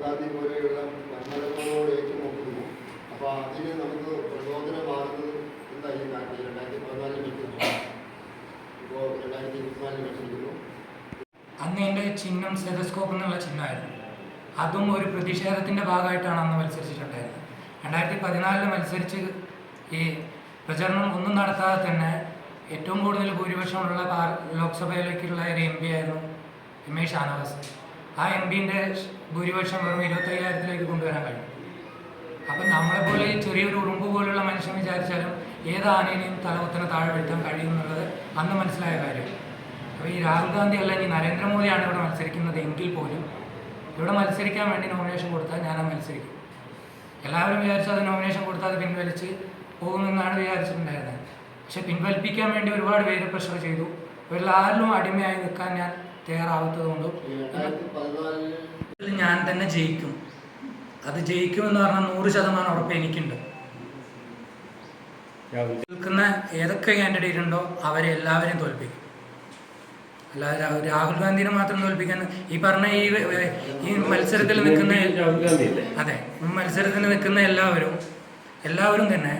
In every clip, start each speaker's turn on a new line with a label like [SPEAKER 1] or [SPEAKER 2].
[SPEAKER 1] ഗാന്ധി പോലെയുള്ള വൻമരങ്ങളോട് ഏറ്റുമുട്ടുന്നു അപ്പോൾ അതിന് നമുക്ക് പ്രചോദനമാകുന്നത് എന്താ ഈ കാര്യം രണ്ടായിരത്തി പതിനാലിൽ ഇപ്പോ ഇപ്പോൾ രണ്ടായിരത്തി ഇരുപത്തിനാലിൽ വെച്ചിരിക്കുന്നു.
[SPEAKER 2] അന്ന് എന്റെ ചിഹ്നം സെതസ്കോപ്പ് എന്നുള്ള ചിഹ്നമായിരുന്നു. അതും ഒരു പ്രതിഷേധത്തിന്റെ ഭാഗമായിട്ടാണ് അന്ന് മത്സരിച്ചിട്ടുണ്ടായിരുന്നത്. രണ്ടായിരത്തി പതിനാലിൽ മത്സരിച്ച് ഈ പ്രചരണം ഒന്നും നടത്താതെ തന്നെ ഏറ്റവും കൂടുതൽ ഭൂരിപക്ഷമുള്ള ലോക്സഭയിലേക്കുള്ള ഒരു എം പി ആയിരുന്നു എം എ ഷാനവാസ് ആ എം പിന്റെ ഭൂരിപക്ഷം വെറും ഇരുപത്തയ്യായിരത്തിലേക്ക് കൊണ്ടുവരാൻ കഴിയും. അപ്പം നമ്മളെപ്പോലെ ഈ ചെറിയൊരു ഉറുമ്പ് പോലുള്ള മനുഷ്യൻ വിചാരിച്ചാലും ഏത് ആനേനെയും തലകുത്തനെ താഴെ വീഴ്ത്താൻ കഴിയും എന്നുള്ളത് അന്ന് മനസ്സിലായ കാര്യം. അപ്പോൾ ഈ രാഹുൽ ഗാന്ധി അല്ല ഇനി നരേന്ദ്രമോദിയാണ് ഇവിടെ മത്സരിക്കുന്നത് എങ്കിൽ പോലും. ഇവിടെ മത്സരിക്കാൻ വേണ്ടി നോമിനേഷൻ കൊടുത്താൽ ഞാനത് മത്സരിക്കും. എല്ലാവരും വിചാരിച്ചു അത് നോമിനേഷൻ കൊടുത്താൽ അത് പിൻവലിച്ച് പോകുമെന്നാണ് വിചാരിച്ചിട്ടുണ്ടായിരുന്നത്. പക്ഷെ പിൻവലിപ്പിക്കാൻ വേണ്ടി ഒരുപാട് പേര് പ്രഷർ ചെയ്തു. ഇവരിൽ ആരിലും അടിമയായി നിൽക്കാൻ ഞാൻ തയ്യാറാവാത്തത് കൊണ്ടും ഞാൻ തന്നെ ജയിക്കും. അത് ജയിക്കുമെന്ന് പറഞ്ഞാൽ നൂറ് ശതമാനം ഉറപ്പ് എനിക്കുണ്ട്. നിൽക്കുന്ന ഏതൊക്കെ കാൻഡിഡേറ്റ് ഉണ്ടോ അവരെ എല്ലാവരെയും തോൽപ്പിക്കും. അല്ലാതെ രാഹുൽ ഗാന്ധിനെ മാത്രം തോൽപ്പിക്കാൻ ഈ പറഞ്ഞ ഈ ഈ മത്സരത്തിൽ നിൽക്കുന്ന അതെ മത്സരത്തിൽ നിൽക്കുന്ന എല്ലാവരും എല്ലാവരും തന്നെ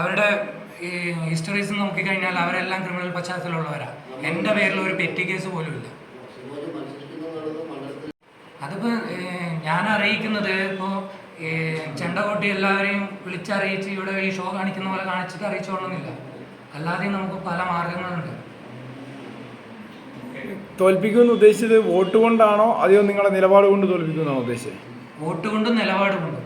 [SPEAKER 2] അവരുടെ ഈ ഹിസ്റ്ററീസ് നോക്കിക്കഴിഞ്ഞാൽ അവരെല്ലാം ക്രിമിനൽ പശ്ചാത്തലമുള്ളവരാണ് എന്റെ പേരിൽ ഒരു പെറ്റി കേസ് പോലും ഇല്ല അതിപ്പോൾ ഞാൻ അറിയിക്കുന്നത് ഇപ്പോൾ ചെണ്ടകൊട്ടി എല്ലാവരെയും വിളിച്ചറിയിച്ച് ഇവിടെ ഈ ഷോ കാണിക്കുന്ന പോലെ കാണിച്ചിട്ട് അറിയിച്ചോളണമെന്നില്ല. അല്ലാതെയും നമുക്ക് പല മാർഗങ്ങളുണ്ട്.
[SPEAKER 3] തോൽപ്പിക്കുമെന്ന് ഉദ്ദേശിച്ചത് വോട്ട് കൊണ്ടാണോ? അതോ നിങ്ങളുടെ നിലപാട് കൊണ്ട് തോൽപ്പിക്കുമെന്നാണോ ഉദ്ദേശിച്ചത്?
[SPEAKER 2] വോട്ട് കൊണ്ടും നിലപാട് കൊണ്ടും.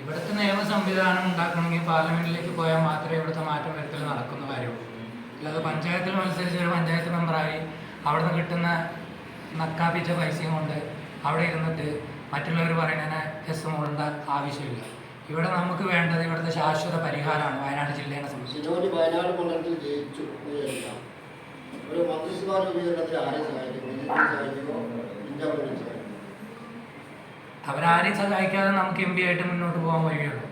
[SPEAKER 2] ഇവിടുത്തെ നിയമ സംവിധാനം ഉണ്ടാക്കണമെങ്കിൽ പാർലമെന്റിലേക്ക് പോയാൽ മാത്രമേ ഇവിടുത്തെ മാറ്റം വരുത്തൽ നടക്കുന്ന കാര്യമുള്ളൂ. അല്ലാതെ പഞ്ചായത്തിൽ മത്സരിച്ച് ഒരു പഞ്ചായത്ത് മെമ്പറായി അവിടെ നിന്ന് കിട്ടുന്ന നക്കാപ്പിച്ച പൈസയും കൊണ്ട് അവിടെ ഇരുന്നിട്ട് മറ്റുള്ളവർ പറയുന്നതിനെ എസ് മൂടേണ്ട ആവശ്യമില്ല. ഇവിടെ നമുക്ക് വേണ്ടത് ഇവിടുത്തെ ശാശ്വത പരിഹാരമാണ് വയനാട് ജില്ലയെ സംബന്ധിച്ച്. അവരാരെയും സഹായിക്കാതെ നമുക്ക് എം പി ആയിട്ട് മുന്നോട്ട് പോകാൻ കഴിയുള്ളൂ.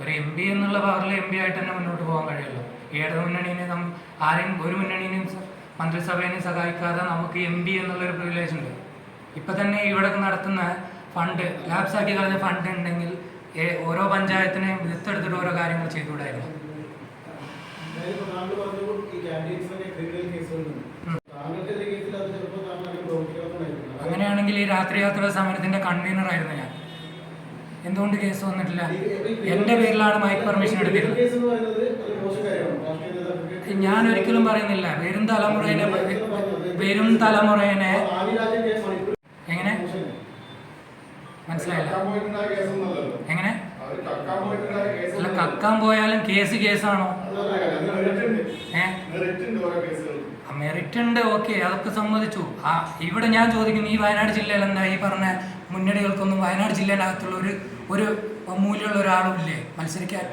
[SPEAKER 2] ഒരു എം പി എന്നുള്ള പവറിൽ എം പി ആയിട്ട് തന്നെ മുന്നോട്ട് പോകാൻ കഴിയുള്ളൂ. ഏടത് മുന്നണിനെ നം ആരെയും ഒരു മുന്നണീനെയും മന്ത്രിസഭയെ മന്ത്രിസഭേനെയും സഹായിക്കാതെ നമുക്ക് എം പി എന്നുള്ളൊരു പ്രിവിലേജ് ഉണ്ട്. ഇപ്പം തന്നെ ഇവിടെ നടത്തുന്ന ഫണ്ട് ലാബ്സ് ആക്കി കളഞ്ഞ ഫണ്ട് ഉണ്ടെങ്കിൽ ഓരോ പഞ്ചായത്തിനെയും വിത്തെടുത്തിട്ട് ഓരോ കാര്യങ്ങൾ ചെയ്തുകൂടായിരുന്നു.
[SPEAKER 4] പ്രവർത്തിക്കാത്തതായിരിക്കും
[SPEAKER 2] ഈ രാത്രി യാത്ര സമരത്തിന്റെ കൺവീനർ ആയിരുന്നു ഞാൻ. എന്തുകൊണ്ട് കേസ് വന്നിട്ടില്ല? എന്റെ പേരിലാണ് മൈക്ക് പെർമിഷൻ എടുത്തിരുന്നത്. ഞാൻ ഒരിക്കലും പറയുന്നില്ല. വരും തലമുറേനെ വരും തലമുറേനെ എങ്ങനെ? മനസ്സിലായില്ല. എങ്ങനെ? അല്ല കക്കാൻ പോയാലും കേസ് കേസാണോ മെറിറ്റ് ഉണ്ട് ഓക്കെ അതൊക്കെ സമ്മതിച്ചു. ആ ഇവിടെ ഞാൻ ചോദിക്കുന്നു ഈ വയനാട് ജില്ലയിൽ എന്താ ഈ പറഞ്ഞ മുന്നണികൾക്കൊന്നും വയനാട് ജില്ലയിനകത്തുള്ള ഒരു ഒരു മൂല്യമുള്ള ഒരാളും ഇല്ലേ? മത്സരിക്കാൻ.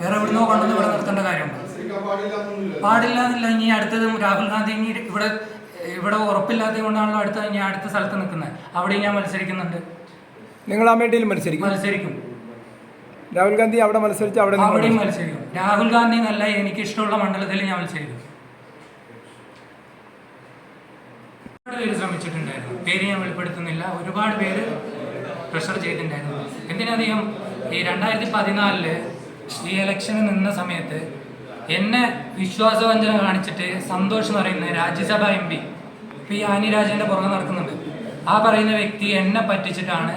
[SPEAKER 2] വേറെ എവിടുന്നോ കൊണ്ടുവന്ന് ഇവിടെ നിർത്തേണ്ട കാര്യമുണ്ടോ? പാടില്ല എന്നില്ല ഇനി അടുത്തത് രാഹുൽ ഗാന്ധി ഇനി ഇവിടെ ഇവിടെ ഉറപ്പില്ലാത്തത് കൊണ്ടാണല്ലോ അടുത്ത ഞാൻ അടുത്ത സ്ഥലത്ത് നിൽക്കുന്നത്. അവിടെ ഞാൻ മത്സരിക്കുന്നുണ്ട്.
[SPEAKER 3] നിങ്ങൾ അമേഠിയിൽ മത്സരിക്കും.
[SPEAKER 2] മത്സരിക്കും.
[SPEAKER 3] രാഹുൽ ഗാന്ധി അവിടെ മത്സരിച്ച് അവിടെ
[SPEAKER 2] അവിടെയും
[SPEAKER 3] മത്സരിക്കും.
[SPEAKER 2] രാഹുൽ ഗാന്ധി എന്നല്ല എനിക്ക് ഇഷ്ടമുള്ള മണ്ഡലത്തിൽ ഞാൻ മത്സരിക്കും. ഒരുപാട് പേര് ശ്രമിച്ചിട്ടുണ്ടായിരുന്നു. പേര് ഞാൻ വെളിപ്പെടുത്തുന്നില്ല. ഒരുപാട് പേര് പ്രഷർ ചെയ്തിട്ടുണ്ടായിരുന്നു. എന്തിനധികം ഈ രണ്ടായിരത്തി പതിനാലിൽ ഈ ഇലക്ഷന് നിന്ന സമയത്ത് എന്നെ വിശ്വാസവഞ്ചന കാണിച്ചിട്ട് സന്തോഷ് എന്ന് പറയുന്ന Rajya Sabha M P P Annie രാജേന്റെ പുറകെ നടക്കുന്നുണ്ട്. ആ പറയുന്ന വ്യക്തി എന്നെ പറ്റിച്ചിട്ടാണ്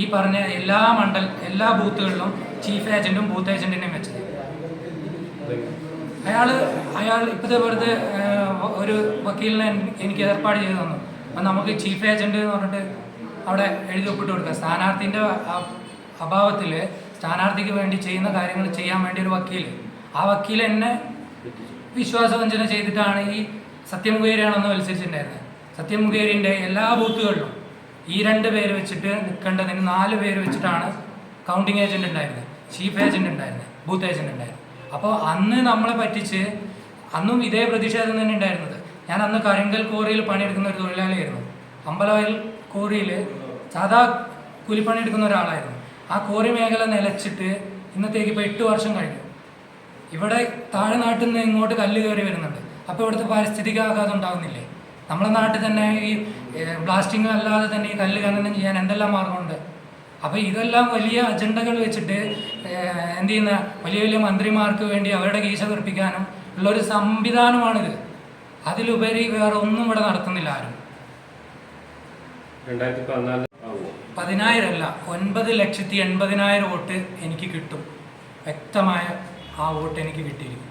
[SPEAKER 2] ഈ പറഞ്ഞ എല്ലാ മണ്ഡൽ എല്ലാ ബൂത്തുകളിലും ചീഫ് ഏജന്റും ബൂത്ത് ഏജന്റിനെയും വെച്ചത്. അയാൾ അയാൾ ഇപ്പോഴത്തെ വെറുതെ ഒരു വക്കീലിനെ എനിക്ക് ഏർപ്പാട് ചെയ്തു തന്നു. അപ്പം നമുക്ക് ചീഫ് ഏജന്റ് എന്ന് പറഞ്ഞിട്ട് അവിടെ എഴുതി ഒപ്പിട്ട് കൊടുക്കുക സ്ഥാനാർത്ഥിന്റെ അഭാവത്തിൽ സ്ഥാനാർത്ഥിക്ക് വേണ്ടി ചെയ്യുന്ന കാര്യങ്ങൾ ചെയ്യാൻ വേണ്ടി ഒരു വക്കീൽ ആ വക്കീൽ എന്നെ വിശ്വാസവഞ്ചന ചെയ്തിട്ടാണ് ഈ സത്യമുഖേരിയാണെന്ന് മത്സരിച്ചിട്ടുണ്ടായിരുന്നത്. സത്യമുഖേരിന്റെ എല്ലാ ബൂത്തുകളിലും ഈ രണ്ട് പേര് വെച്ചിട്ട് നിൽക്കേണ്ടതിന് നാല് പേര് വെച്ചിട്ടാണ് കൗണ്ടിങ് ഏജന്റ് ഉണ്ടായിരുന്നത്. ചീഫ് ഏജന്റ് ഉണ്ടായിരുന്നത്. ബൂത്ത് ഏജന്റ് ഉണ്ടായിരുന്നത്. അപ്പോൾ അന്ന് നമ്മളെ പറ്റിച്ച് അന്നും ഇതേ പ്രതിഷേധം തന്നെ ഉണ്ടായിരുന്നത്. ഞാൻ അന്ന് കരിങ്കൽ കോറിയിൽ പണിയെടുക്കുന്ന ഒരു തൊഴിലാളിയായിരുന്നു. അമ്പലവയൽ കോറിയിൽ സാധാ കൂലിപ്പണി എടുക്കുന്ന ഒരാളായിരുന്നു. ആ കോറി മേഖല നിലച്ചിട്ട് ഇന്നത്തേക്ക് ഇപ്പോൾ എട്ട് വർഷം കഴിഞ്ഞു. ഇവിടെ താഴെ നാട്ടിൽ നിന്ന് ഇങ്ങോട്ട് കല്ല് കയറി വരുന്നുണ്ട്. അപ്പോൾ ഇവിടുത്തെ പാരിസ്ഥിതിക ആഘാതം ഉണ്ടാകുന്നില്ലേ നമ്മുടെ നാട്ടിൽ തന്നെ ഈ ബ്ലാസ്റ്റിംഗ് അല്ലാതെ തന്നെ ഈ കല്ല് ഖനനം ചെയ്യാൻ എന്തെല്ലാം മാർഗമുണ്ട്? അപ്പോൾ ഇതെല്ലാം വലിയ അജണ്ടകൾ വെച്ചിട്ട് എന്ത് ചെയ്യുന്ന വലിയ വലിയ മന്ത്രിമാർക്ക് വേണ്ടി അവരുടെ കീശ തെറിപ്പിക്കാനും ഉള്ളൊരു സംവിധാനമാണിത്. അതിലുപരി വേറെ ഒന്നും ഇവിടെ നടത്തുന്നില്ല ആരും. പതിനായിരം അല്ല ഒൻപത് ലക്ഷത്തി എൺപതിനായിരം വോട്ട് എനിക്ക് കിട്ടും. വ്യക്തമായ ആ വോട്ട് എനിക്ക് കിട്ടിയിരിക്കും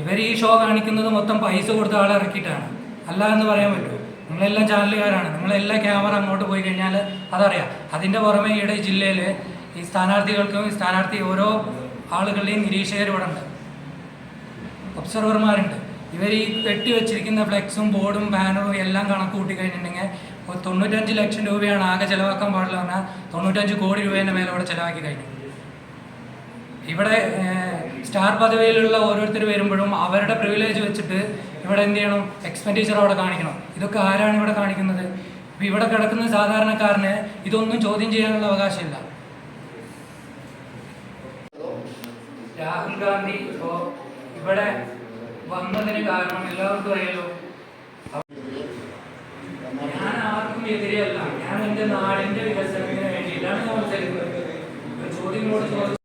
[SPEAKER 2] ഇവർ ഈ ഷോ കാണിക്കുന്നത് മൊത്തം പൈസ കൊടുത്ത ആളെ ഇറക്കിയിട്ടാണ്. അല്ല എന്ന് പറയാൻ പറ്റുമോ നിങ്ങളെല്ലാം ചാനലുകാരാണ്. നിങ്ങളെല്ലാ ക്യാമറ അങ്ങോട്ട് പോയി കഴിഞ്ഞാൽ അതറിയാം. അതിന്റെ പുറമെ ഈയിടെ ജില്ലയിൽ ഈ സ്ഥാനാർത്ഥികൾക്കും ഈ സ്ഥാനാർത്ഥി ഓരോ ആളുകളുടെയും നിരീക്ഷകർ ഇവിടെ ഉണ്ട്. ഒബ്സർവർമാരുണ്ട് ഇവർ ഈ കെട്ടി വെച്ചിരിക്കുന്ന ഫ്ലെക്സും ബോർഡും ബാനറും എല്ലാം കണക്ക് കൂട്ടി കഴിഞ്ഞിട്ടുണ്ടെങ്കിൽ തൊണ്ണൂറ്റഞ്ച് ലക്ഷം രൂപയാണ് ആകെ ചിലവാക്കാൻ പാടില്ല പറഞ്ഞാൽ തൊണ്ണൂറ്റഞ്ച് കോടി രൂപേന്റെ മേലെ ഇവിടെ ചിലവാക്കി കഴിഞ്ഞു. ഇവിടെ സ്റ്റാർ പദവിയിലുള്ള ഓരോരുത്തർ വരുമ്പോഴും അവരുടെ പ്രിവിലേജ് വെച്ചിട്ട് ഇവിടെ എന്ത് ചെയ്യണം? എക്സ്പെൻഡിച്ചർ അവിടെ കാണിക്കണം. ഇതൊക്കെ ആരാണ് ഇവിടെ കാണിക്കുന്നത്? ഇപ്പം ഇവിടെ കിടക്കുന്ന സാധാരണക്കാരന് ഇതൊന്നും ചോദ്യം ചെയ്യാനുള്ള അവകാശമില്ല. രാഹുൽ ഗാന്ധി ഇപ്പോൾ ഇവിടെ വന്നതിന് കാരണം എല്ലാവർക്കും അറിയാലോ. ഞാൻ ആർക്കും എതിരെയല്ല ഞാൻ എന്റെ നാടിന്റെ വികസനത്തിന് വേണ്ടിയിട്ടാണ് സംസാരിക്കുന്നത് ചോദ്യങ്ങളോട് ചോദിച്ചു